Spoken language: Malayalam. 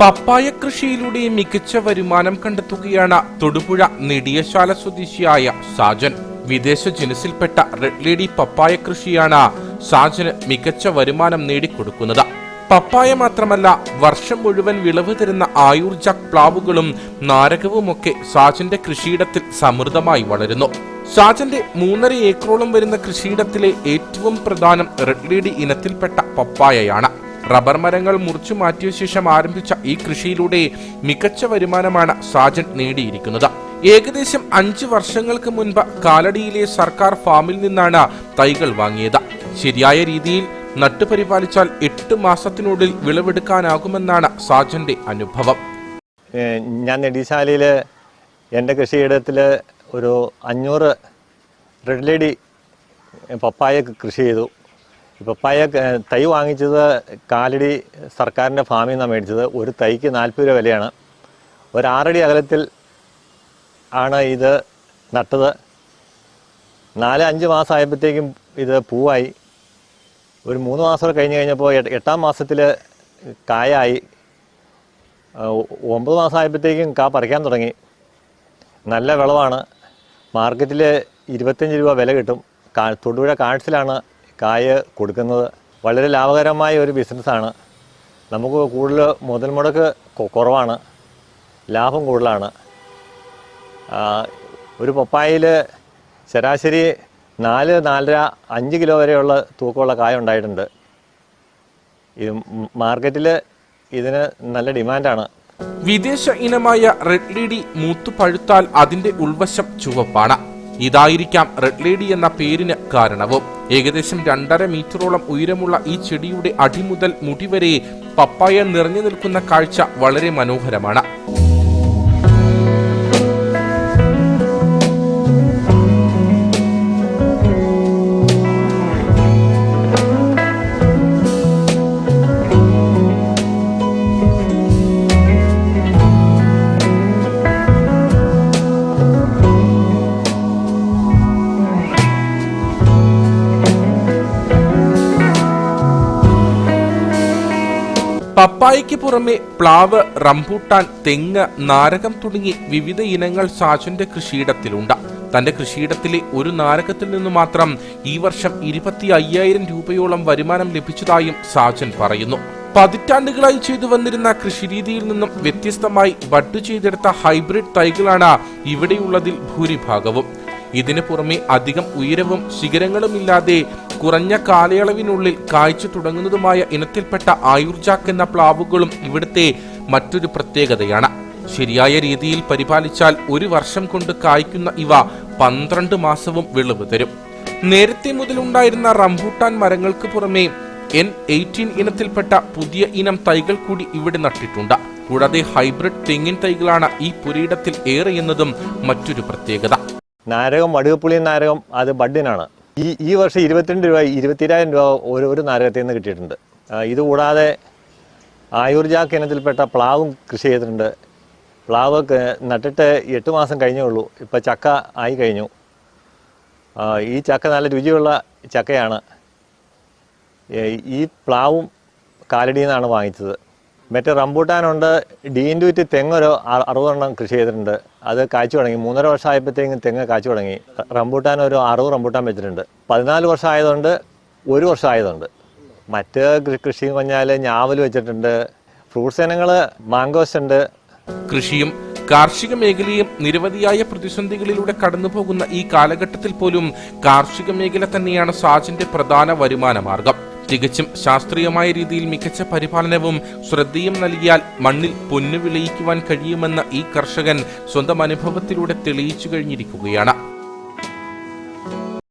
പപ്പായ കൃഷിയിലൂടെ മികച്ച വരുമാനം കണ്ടെത്തുകയാണ് തൊടുപുഴ നെടിയശാല സ്വദേശിയായ സാജൻ. വിദേശ ജനസിൽപ്പെട്ട റെഡ് ലേഡി പപ്പായ കൃഷിയാണ് സാജന് മികച്ച വരുമാനം നേടിക്കൊടുക്കുന്നത്. പപ്പായ മാത്രമല്ല വർഷം മുഴുവൻ വിളവ് തരുന്ന ആയുർജാക് പ്ലാവുകളും നാരകവുമൊക്കെ സാജന്റെ കൃഷിയിടത്തിൽ സമൃദ്ധമായി വളരുന്നു. സാജന്റെ മൂന്നര ഏക്കറോളം വരുന്ന കൃഷിയിടത്തിലെ ഏറ്റവും പ്രധാനം റെഡ് ലേഡി ഇനത്തിൽപ്പെട്ട പപ്പായയാണ്. റബ്ബർ മരങ്ങൾ മുറിച്ചു മാറ്റിയ ശേഷം ആരംഭിച്ച ഈ കൃഷിയിലൂടെ മികച്ച വരുമാനമാണ് സാജൻ നേടിയിരിക്കുന്നത്. ഏകദേശം അഞ്ച് വർഷങ്ങൾക്ക് മുൻപ് കാലടിയിലെ സർക്കാർ ഫാമിൽ നിന്നാണ് തൈകൾ വാങ്ങിയത്. ശരിയായ രീതിയിൽ നട്ടുപരിപാലിച്ചാൽ എട്ട് മാസത്തിനുള്ളിൽ വിളവെടുക്കാനാകുമെന്നാണ് സാജന്റെ അനുഭവം. ഞാൻ നെടിശാലയിൽ എന്റെ കൃഷിയിടത്തിൽ ഒരു അഞ്ഞൂറ് റെഡ് ലേഡി പപ്പായ കൃഷി ചെയ്തു. ഈ പയ തൈ വാങ്ങിച്ചത് കാലടി സർക്കാരിന്റെ ഫാമിൽ നിന്നാണ് മേടിച്ചത്. ഒരു തൈക്ക് നാൽപ്പത് രൂപ വിലയാണ്. ഒരു ആറടി അകലത്തിൽ ആണ് ഇത് നട്ടത്. നാല് അഞ്ച് മാസം ആയപ്പോഴത്തേക്കും ഇത് പൂവായി. ഒരു മൂന്ന് മാസം കഴിഞ്ഞ് കഴിഞ്ഞപ്പോൾ എട്ട് മാസത്തിൽ കായായി. ഒമ്പത് മാസം ആയപ്പോഴത്തേക്കും കാ പറിക്കാൻ തുടങ്ങി. നല്ല വിളവാണ്. മാർക്കറ്റിൽ ഇരുപത്തഞ്ച് രൂപ വില കിട്ടും. തൊടുപുഴ കാഴ്സിലാണ് കായ കൊടുക്കുന്നത് വളരെ ലാഭകരമായ ഒരു ബിസിനസ്സാണ് നമുക്ക് കൂടുതൽ മുതൽ മുടക്ക് കുറവാണ്. ലാഭം കൂടുതലാണ്. ഒരു പപ്പായയിൽ ശരാശരി നാല് നാലര അഞ്ച് കിലോ വരെയുള്ള തൂക്കമുള്ള കായ ഉണ്ടായിട്ടുണ്ട്. ഇത് മാർക്കറ്റിൽ ഇതിന് നല്ല ഡിമാൻഡാണ്. വിദേശ ഇനമായ റെഡ് ലേഡി മൂത്തു പഴുത്താൽ അതിന്റെ ഉൾവശം ചുവപ്പാണ്. ഇതായിരിക്കാം റെഡ് ലേഡി എന്ന പേരിന് കാരണവും. ഏകദേശം രണ്ടര മീറ്ററോളം ഉയരമുള്ള ഈ ചെടിയുടെ അടിമുതൽ മുടിവരെ പപ്പായ നിറഞ്ഞു നിൽക്കുന്ന കാഴ്ച വളരെ മനോഹരമാണ്. പപ്പായയ്ക്ക് പുറമെ പ്ലാവ് റംബൂട്ടാൻ തെങ്ങ് നാരകം തുടങ്ങി വിവിധ ഇനങ്ങൾ സാജന്റെ കൃഷിയിടത്തിലുണ്ട്. തന്റെ കൃഷിയിടത്തിലെ ഒരു നാരകത്തിൽ നിന്ന് മാത്രം ഈ വർഷം ഇരുപത്തി അയ്യായിരം രൂപയോളം വരുമാനം ലഭിച്ചതായും സാജൻ പറയുന്നു. പതിറ്റാണ്ടുകളായി ചെയ്തു വന്നിരുന്ന കൃഷിരീതിയിൽ നിന്നും വ്യത്യസ്തമായി ബഡ് ചെയ്തെടുത്ത ഹൈബ്രിഡ് തൈകളാണ് ഇവിടെയുള്ളതിൽ ഭൂരിഭാഗവും. ഇതിനു പുറമെ അധികം ഉയരവും ശിഖരങ്ങളുമില്ലാതെ കുറഞ്ഞ കാലയളവിനുള്ളിൽ കായ്ച്ചു തുടങ്ങുന്നതുമായ ഇനത്തിൽപ്പെട്ട ആയുർജാക്ക് എന്ന പ്ലാവുകളും ഇവിടുത്തെ മറ്റൊരു പ്രത്യേകതയാണ്. ശരിയായ രീതിയിൽ പരിപാലിച്ചാൽ ഒരു വർഷം കൊണ്ട് കായ്ക്കുന്ന ഇവ പന്ത്രണ്ട് മാസവും വിളവ് തരും. നേരത്തെ മുതലുണ്ടായിരുന്ന റംബൂട്ടാൻ മരങ്ങൾക്ക് പുറമെ എൻ എയ്റ്റീൻ ഇനത്തിൽപ്പെട്ട പുതിയ ഇനം തൈകൾ കൂടി ഇവിടെ നട്ടിട്ടുണ്ട്. കൂടാതെ ഹൈബ്രിഡ് തെങ്ങിൻ തൈകളാണ് ഈ പുരയിടത്തിൽ ഏറെയെന്നതും മറ്റൊരു പ്രത്യേകത. നാരകം വടുകപ്പുളി നാരകം അത് ബഡിനാണ്. ഈ ഈ വർഷം ഇരുപത്തിരണ്ട് രൂപ ഇരുപത്തിരായിരം രൂപ ഒരു നാരകത്തിൽ നിന്ന് കിട്ടിയിട്ടുണ്ട്. ഇതുകൂടാതെ ഇത് കൂടാതെ ആയുർജാക്ക് ഇനത്തിൽപ്പെട്ട പ്ലാവും കൃഷി ചെയ്തിട്ടുണ്ട്. പ്ലാവ് നട്ടിട്ട് എട്ട് മാസം കഴിഞ്ഞേ ഉള്ളൂ. ഇപ്പം ചക്ക ആയി കഴിഞ്ഞു. ഈ ചക്ക നല്ല രുചിയുള്ള ചക്കയാണ്. ഈ പ്ലാവും കാലടിയിൽ നിന്നാണ് വാങ്ങിച്ചത്. മറ്റേ റംബൂട്ടാനുണ്ട്. ഡീൻഡൂറ്റ് തെങ്ങൊരു അറുപതെണ്ണം കൃഷി ചെയ്തിട്ടുണ്ട്. അത് കാച്ചു തുടങ്ങി. മൂന്നര വർഷം ആയപ്പോഴത്തേക്കും തെങ്ങ് കാച്ചു തുടങ്ങി. റംബൂട്ടാൻ ഒരു അറുപത് റംബൂട്ടാൻ വെച്ചിട്ടുണ്ട്. പതിനാല് വർഷം ആയതുകൊണ്ട് ഒരു വർഷം ആയതുണ്ട് മറ്റ് കൃഷി എന്ന് പറഞ്ഞാൽ ഞാവൽ വെച്ചിട്ടുണ്ട്. ഫ്രൂട്ട്സ് ഇനങ്ങൾ മാംഗോസ് ഉണ്ട് കൃഷിയും കാർഷിക മേഖലയും നിരവധിയായ പ്രതിസന്ധികളിലൂടെ കടന്നുപോകുന്ന ഈ കാലഘട്ടത്തിൽ പോലും കാർഷിക മേഖല തന്നെയാണ് സാജിന്റെ പ്രധാന വരുമാന മാർഗം. തികച്ചും ശാസ്ത്രീയമായ രീതിയിൽ മികച്ച പരിപാലനവും ശ്രദ്ധയും നൽകിയാൽ മണ്ണിൽ പൊന്നു വിളയിക്കുവാൻ കഴിയുമെന്ന് ഈ കർഷകൻ സ്വന്തം അനുഭവത്തിലൂടെ തെളിയിച്ചു കഴിഞ്ഞിരിക്കുകയാണ്.